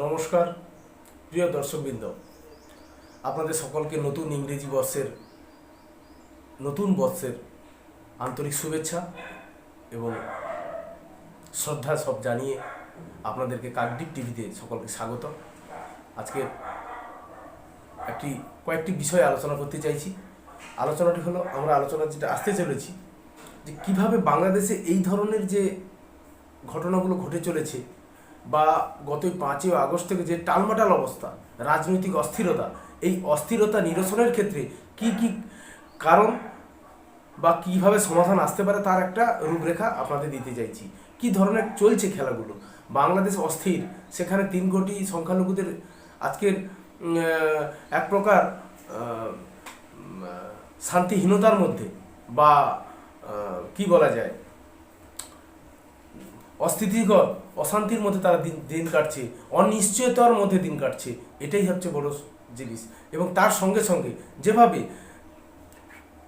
নমস্কার, প্রিয় দর্শকবৃন্দ। আপনাদের সকলকে নতুন ইংরেজি বর্ষের, নতুন বর্ষের আন্তরিক শুভেচ্ছা এবং শ্রদ্ধা সব জানিয়ে আপনাদেরকে কাকদ্বীপ টিভিতে সকলকে স্বাগত। আজকে একটি, কয়েকটি বিষয়ে আলোচনা করতে চাইছি। আলোচনাটি হলো, আমরা আলোচনা যেটা আসতে চলেছি, যে কীভাবে বাংলাদেশে এই ধরনের যে ঘটনাগুলো ঘটে চলেছে বা গত পাঁচই আগস্ট থেকে যে টালমাটাল অবস্থা, রাজনৈতিক অস্থিরতা, এই অস্থিরতা নিরসনের ক্ষেত্রে কি কি কারণ বা কীভাবে সমাধান আসতে পারে তার একটা রূপরেখা আপনাদের দিতে চাইছি। কি ধরনের চলছে খেলাগুলো? বাংলাদেশ অস্থির, সেখানে তিন কোটি সংখ্যালঘুদের আজকের এক প্রকার শান্তিহীনতার মধ্যে বা কি বলা যায়? অস্থিতিকর অশান্তির মধ্যে তারা দিন দিন কাটছে, অনিশ্চয়তার মধ্যে দিন কাটছে, এটাই হচ্ছে বড় জিনিস। এবং তার সঙ্গে সঙ্গে যেভাবে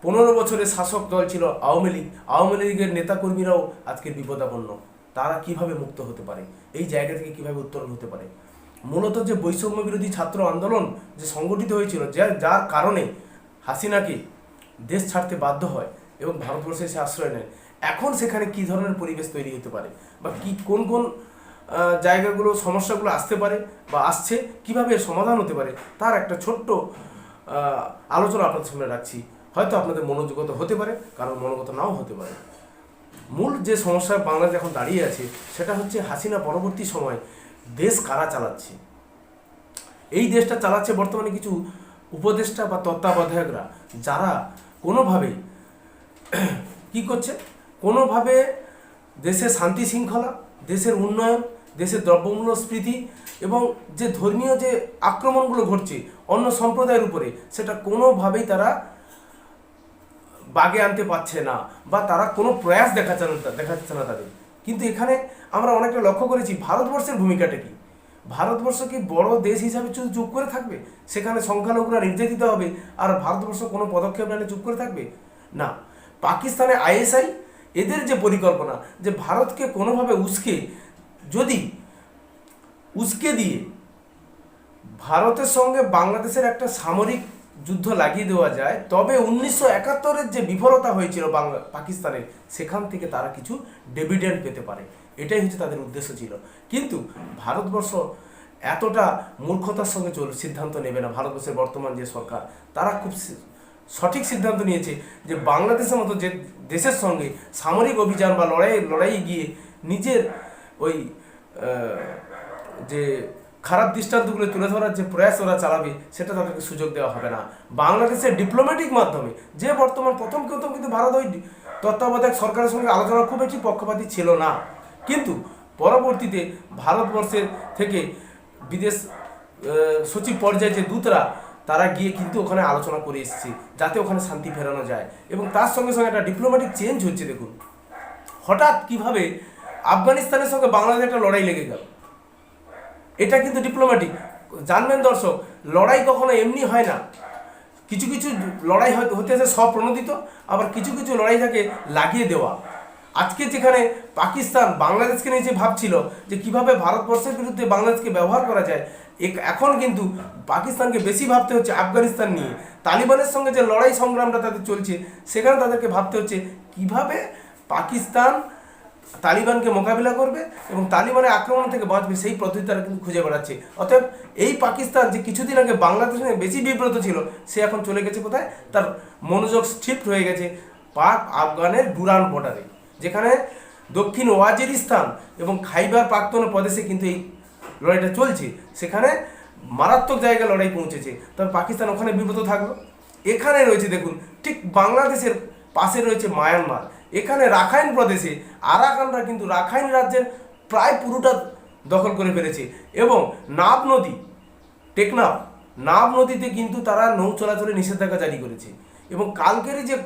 পনেরো বছরের শাসক দল ছিল আওয়ামী লীগ, আওয়ামী লীগের নেতাকর্মীরাও আজকের বিপদাপন্ন। তারা কীভাবে মুক্ত হতে পারে? এই জায়গা থেকে কীভাবে উত্তরণ হতে পারে? মূলত যে বৈষম্য বিরোধী ছাত্র আন্দোলন যে সংগঠিত হয়েছিল, যার যার কারণে হাসিনাকে দেশ ছাড়তে বাধ্য হয় এবং ভারতবর্ষে সে আশ্রয় নেয় এখন সেখানে কি ধরনের পরিবেশ তৈরি হতে পারে? বা কি, কোন কোন জায়গাগুলো সমস্যাগুলো আসতে পারে বা আসছে, কীভাবে এর সমাধান হতে পারে? তার একটা ছোট্ট আলোচনা আপনাদের সামনে রাখছি। হয়তো আপনাদের মনোযোগত হতে পারে, কারণ মনোগত নাও হতে পারে। মূল যে সমস্যা বাংলাদেশ এখন দাঁড়িয়ে আছে, সেটা হচ্ছে হাসিনা পরবর্তী সময় দেশ কারা চালাচ্ছে? এই দেশটা চালাচ্ছে বর্তমানে কিছু উপদেষ্টা বা তত্ত্বাবধায়করা, যারা কোনোভাবে কি করছে? কোনোভাবে দেশের শান্তি শৃঙ্খলা, দেশের উন্নয়ন, দেশের দ্রব্যমূল্যস্ফীতি এবং যে ধর্মীয় যে আক্রমণগুলো ঘটছে অন্য সম্প্রদায়ের উপরে, সেটা কোনোভাবেই তারা বাগে আনতে পারছে না বা তারা কোনো প্রয়াস দেখাচ্ছে না দেখাচ্ছে না তাদের। কিন্তু এখানে আমরা অনেকটা লক্ষ্য করেছি, ভারতবর্ষের ভূমিকাটা কি? ভারতবর্ষ কি বড় দেশ হিসাবে চুপ করে থাকবে? সেখানে সংখ্যালঘুরা নির্যাতিত হবে আর ভারতবর্ষ কোনো পদক্ষেপ না চুপ করে থাকবে? না। পাকিস্তানে আইএসআই এদের যে পরিকল্পনা যে ভারতকে কোনোভাবে উস্কে, যদি উস্কে দিয়ে ভারতের সঙ্গে বাংলাদেশের একটা সামরিক যুদ্ধ লাগিয়ে দেওয়া যায়, তবে উনিশশো একাত্তরের যে বিফলতা হয়েছিল বাংলা পাকিস্তানের সেখান থেকে তারা কিছু ডেভিডেন্ট পেতে পারে। এটাই হচ্ছে তাদের উদ্দেশ্য ছিল। কিন্তু ভারতবর্ষ এতটা মূর্খতার সঙ্গে চল, সিদ্ধান্ত নেবে না। ভারতবর্ষের বর্তমান যে সরকার, তারা খুব সঠিক সিদ্ধান্ত নিয়েছে যে বাংলাদেশের মতো যে দেশের সঙ্গে সামরিক অভিযান বা লড়াই লড়াই গিয়ে নিজের ওই যে খারাপ দৃষ্টান্তগুলো তুলে ধরার যে প্রয়াস ওরা চালাবে, সেটা তাদেরকে সুযোগ দেওয়া হবে না। বাংলাদেশের ডিপ্লোম্যাটিক মাধ্যমে যে বর্তমান প্রথম প্রথম কিন্তু ভারত ওই তত্ত্বাবধায়ক সরকারের সঙ্গে আলোচনা খুব একটি পক্ষপাতী ছিল না। কিন্তু পরবর্তীতে ভারতবর্ষের থেকে বিদেশ সচিব পর্যায়ে যে দূতরা তারা গিয়ে কিন্তু ওখানে আলোচনা করে এসছে, যাতে ওখানে শান্তি ফেরানো যায়। এবং তার সঙ্গে সঙ্গে একটা ডিপ্লোম্যাটিক চেঞ্জ হচ্ছে দেখুন। হঠাৎ কীভাবে আফগানিস্তানের সঙ্গে বাংলাদেশ একটা লড়াই লেগে গেল। এটা কিন্তু ডিপ্লোম্যাটিক জানবেন দর্শক, লড়াই কখনো এমনি হয় না। কিছু কিছু লড়াই হতে- আছে স্বপ্রণোদিত, আবার কিছু কিছু লড়াই থাকে লাগিয়ে দেওয়া। আজকে যেখানে পাকিস্তান বাংলাদেশকে নিয়ে যে ভাবছিল যে কীভাবে ভারতবর্ষের বিরুদ্ধে বাংলাদেশকে ব্যবহার করা যায় এখন কিন্তু পাকিস্তানকে বেশি ভাবতে হচ্ছে আফগানিস্তান নিয়ে। তালিবানের সঙ্গে যে লড়াই সংগ্রামটা তাদের চলছে, সেখানে তাদেরকে ভাবতে হচ্ছে কীভাবে পাকিস্তান তালিবানকে মোকাবিলা করবে এবং তালিবানের আক্রমণ থেকে বাঁচবে সেই পদ্ধতি তারা কিন্তু খুঁজে বেড়াচ্ছে। অতএব এই পাকিস্তান যে কিছুদিন আগে বাংলাদেশ নিয়ে বেশি বিব্রত ছিল, সে এখন চলে গেছে কোথায়? তার মনোযোগ শিফট হয়ে গেছে পাক আফগানের ডুরান বর্ডারে যেখানে দক্ষিণ ওয়াজিরিস্তান এবং খাইবার প্রাক্তন প্রদেশে কিন্তু এই লড়াইটা চলছে, সেখানে মারাত্মক জায়গায় লড়াই পৌঁছেছে। তবে পাকিস্তান ওখানে বিব্রত থাকল। এখানে রয়েছে, দেখুন, ঠিক বাংলাদেশের পাশে রয়েছে মায়ানমার। এখানে রাখাইন প্রদেশে, আরাকানরা কিন্তু রাখাইন রাজ্যের প্রায় পুরোটা দখল করে ফেলেছে। এবং নাব নদী, টেকনাফ, নাব নদীতে কিন্তু তারা নৌ চলাচলে নিষেধাজ্ঞা জারি করেছে। এবং কালকেরই যে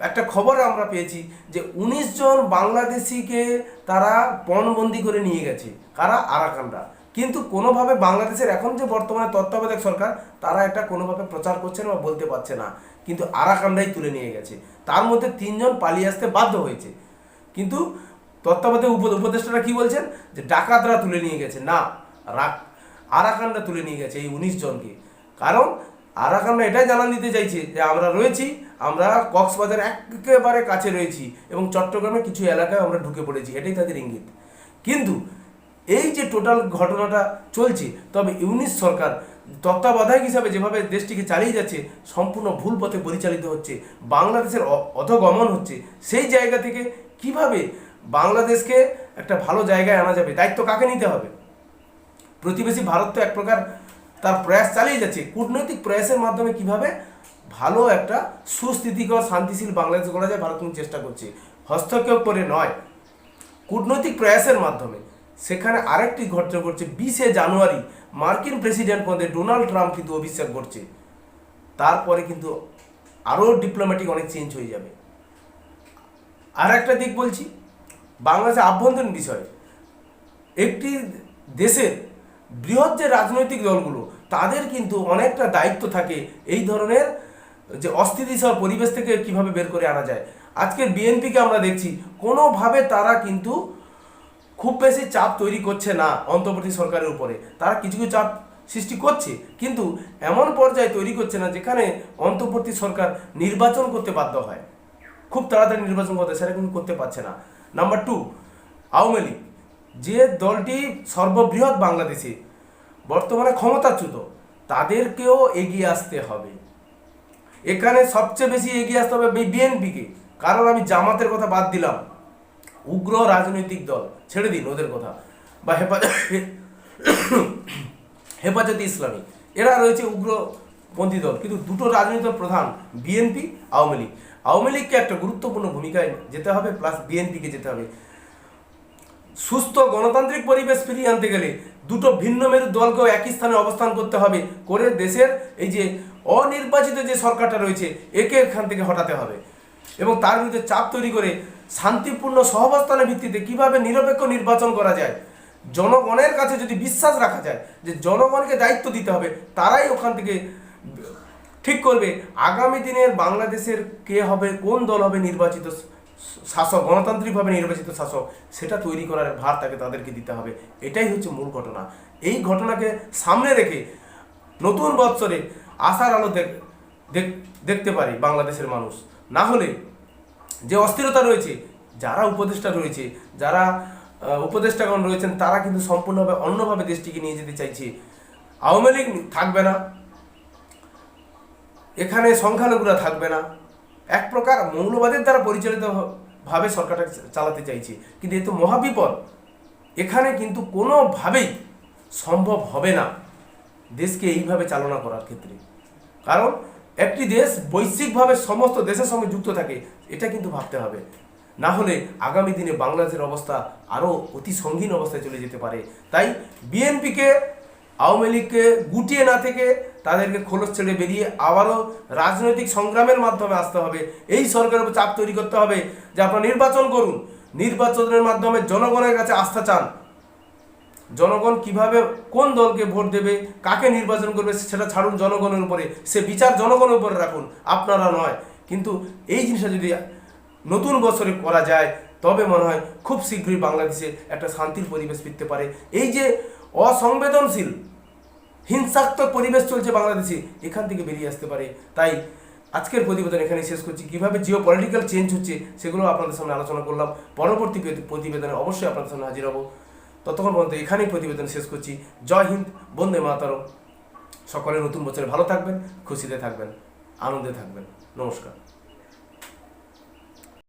একটা খবর আমরা পেয়েছি যে উনিশ জন বাংলাদেশিকে তারা পণবন্দি করে নিয়ে গেছে, কারা? আরাকানরা। কিন্তু কোনোভাবে বাংলাদেশের এখন যে বর্তমানে তত্ত্বাবধায়ক সরকার, তারা এটা কোনোভাবে প্রচার করছে না বা বলতে পারছে না। কিন্তু আরাকানরাই তুলে নিয়ে গেছে। তার মধ্যে তিনজন পালিয়ে আসতে বাধ্য হয়েছে। কিন্তু তত্ত্বাবধায়ক উপ উপদেষ্টারা কি বলছেন? যে ডাকাতরা তুলে নিয়ে গেছে। না আরাকানরা তুলে নিয়ে গেছে এই উনিশ জনকে। কারণ আরাকানরা এটাই জানান দিতে চাইছে যে আমরা রয়েছি, আমরা কক্সবাজার একেবারে কাছে রয়েছি এবং চট্টগ্রামের কিছু এলাকায় আমরা ঢুকে পড়েছি, এটাই তাদের ইঙ্গিত। কিন্তু এই যে টোটাল ঘটনাটা চলছে, তবে ইউনিস সরকার তত্ত্বাবধায়ক হিসাবে যেভাবে দেশটিকে চালিয়ে যাচ্ছে, সম্পূর্ণ ভুল পথে পরিচালিত হচ্ছে, বাংলাদেশের অধগমন হচ্ছে, সেই জায়গা থেকে কীভাবে বাংলাদেশকে একটা ভালো জায়গায় আনা যাবে, দায়িত্ব কাকে নিতে হবে? প্রতিবেশী ভারত তো এক প্রকার তার প্রয়াস চালিয়ে যাচ্ছে। কূটনৈতিক প্রয়াসের মাধ্যমে কীভাবে ভালো একটা সুস্থিতিকর, শান্তিশীল বাংলাদেশ গড়া যায়, ভারত চেষ্টা করছে। হস্তক্ষেপ করে নয়, কূটনৈতিক প্রয়াসের মাধ্যমে। সেখানে আরেকটি ঘটনা ঘটছে, বিশে জানুয়ারি মার্কিন প্রেসিডেন্ট পদে ডোনাল্ড ট্রাম্প কিন্তু অভিষেক করছে। তারপরে কিন্তু আরও ডিপ্লোম্যাটিক অনেক চেঞ্জ হয়ে যাবে। আর একটা দিক বলছি, বাংলাদেশের আভ্যন্তরীণ বিষয়। একটি দেশের বৃহৎ যে রাজনৈতিক দলগুলো, তাদের কিন্তু অনেকটা দায়িত্ব থাকে এই ধরনের যে অস্থিতিশীল পরিবেশ থেকে কীভাবে বের করে আনা যায়। আজকের বিএনপিকে আমরা দেখছি, কোনোভাবে তারা কিন্তু খুব বেশি চাপ তৈরি করছে না অন্তর্বর্তী সরকারের উপরে। তারা কিছু কিছু চাপ সৃষ্টি করছে, কিন্তু এমন পর্যায়ে তৈরি করছে না যেখানে অন্তর্বর্তী সরকার নির্বাচন করতে বাধ্য হয়। খুব তাড়াতাড়ি নির্বাচন করতে, সেটা কিন্তু করতে পারছে না। Number two Awami League. যে দলটি সর্ববৃহৎ বাংলাদেশে বর্তমানে ক্ষমতাচ্যুত, তাদেরকেও এগিয়ে আসতে হবে। এখানে সবচেয়ে বেশি এগিয়ে আসতে হবে বিএনপিকে। কারণ আমি জামাতের কথা বাদ দিলাম। উগ্র রাজনৈতিক দল, ছেড়ে দিন ওদের কথা। বা হেফাজত হেফাজতে ইসলামী। এরা রয়েছে উগ্রপন্থী দল। কিন্তু দুটো রাজনৈতিক প্রধান, বিএনপি, আওয়ামী লীগ। আওয়ামী লীগকে একটা গুরুত্বপূর্ণ ভূমিকায় যেতে হবে, প্লাস বিএনপিকে যেতে হবে। সুস্থ গণতান্ত্রিক পরিবেশ ফিরিয়ে আনতে গেলে দুটো ভিন্ন মেরু দলকেও একই স্থানে অবস্থান করতে হবে করে দেশের এই যে অনির্বাচিত যে সরকারটা রয়েছে, একে এখান থেকে হটাতে হবে। এবং তার বিরুদ্ধে চাপ তৈরি করে শান্তিপূর্ণ সহাবস্থানের ভিত্তিতে কীভাবে নিরপেক্ষ নির্বাচন করা যায়, জনগণের কাছে যদি বিশ্বাস রাখা যায় যে জনগণকে দায়িত্ব দিতে হবে, তারাই ওখান থেকে ঠিক করবে। আগামী দিনের বাংলাদেশের কে হবে, কোন দল হবে নির্বাচিত শাসক, গণতান্ত্রিকভাবে নির্বাচিত শাসক, সেটা তৈরি করার ভার তাকে, তাদেরকে দিতে হবে। এটাই হচ্ছে মূল ঘটনা। এই ঘটনাকে সামনে রেখে নতুন বৎসরে আশার আলো দেখ, দেখ- দেখতে পারি বাংলাদেশের মানুষ। না হলে যে অস্থিরতা রয়েছে, যারা উপদেষ্টা রয়েছে, যারা উপদেষ্টাগণ রয়েছেন, তারা কিন্তু সম্পূর্ণভাবে অন্যভাবে দেশটিকে নিয়ে যেতে চাইছে। আওয়ামী লীগ থাকবে না। এখানে সংখ্যালঘুরা থাকবে না। এক প্রকার মৌলবাদের দ্বারা পরিচালিত ভাবে সরকারটা চালাতে চাইছে। কিন্তু এ তো মহাবিপদ। এখানে কিন্তু কোনোভাবেই সম্ভব হবে না দেশকে এইভাবে চালনা করার ক্ষেত্রে। কারণ একটি দেশ বৈশ্বিকভাবে সমস্ত দেশের সঙ্গে যুক্ত থাকে, এটা কিন্তু ভাবতে হবে। না হলে আগামী দিনে বাংলাদেশের অবস্থা আরও অতি সঙ্গীন অবস্থায় চলে যেতে পারে। তাই বিএনপিকে আওয়ামী লীগকে গুটিয়ে না থেকে তাদেরকে খোলস ছেড়ে বেরিয়ে আবারও রাজনৈতিক সংগ্রামের মাধ্যমে আসতে হবে। এই সরকারের উপর চাপ তৈরি করতে হবে যে আপনারা নির্বাচন করুন। নির্বাচনের মাধ্যমে জনগণের কাছে আস্থা চান। জনগণ কীভাবে কোন দলকে ভোট দেবে, কাকে নির্বাচন করবে সেটা ছাড়ুন জনগণের উপরে। সে বিচার জনগণের উপরে রাখুন, আপনারা নয়। কিন্তু এই জিনিসটা যদি নতুন বছরে করা যায়, তবে মনে হয় খুব শীঘ্রই বাংলাদেশে একটা শান্তির পরিবেশ ফিরতে পারে। এই যে অসংবেদনশীল, হিংসাত্মক পরিবেশ চলছে বাংলাদেশে। এখান থেকে বেরিয়ে আসতে পারে। তাই আজকের প্রতিবেদন এখানে শেষ করছি। কীভাবে জিও পলিটিক্যাল চেঞ্জ হচ্ছে সেগুলো আপনাদের সামনে আলোচনা করলাম। পরবর্তী প্রতিবেদনে অবশ্যই আপনাদের সামনে হাজির হব। ততক্ষণ পর্যন্ত এখানেই প্রতিবেদন শেষ করছি। জয় হিন্দ, বন্দে মাতারম। সকলে নতুন বছরে ভালো থাকবেন, খুশিতে থাকবেন, আনন্দে থাকবেন। নমস্কার।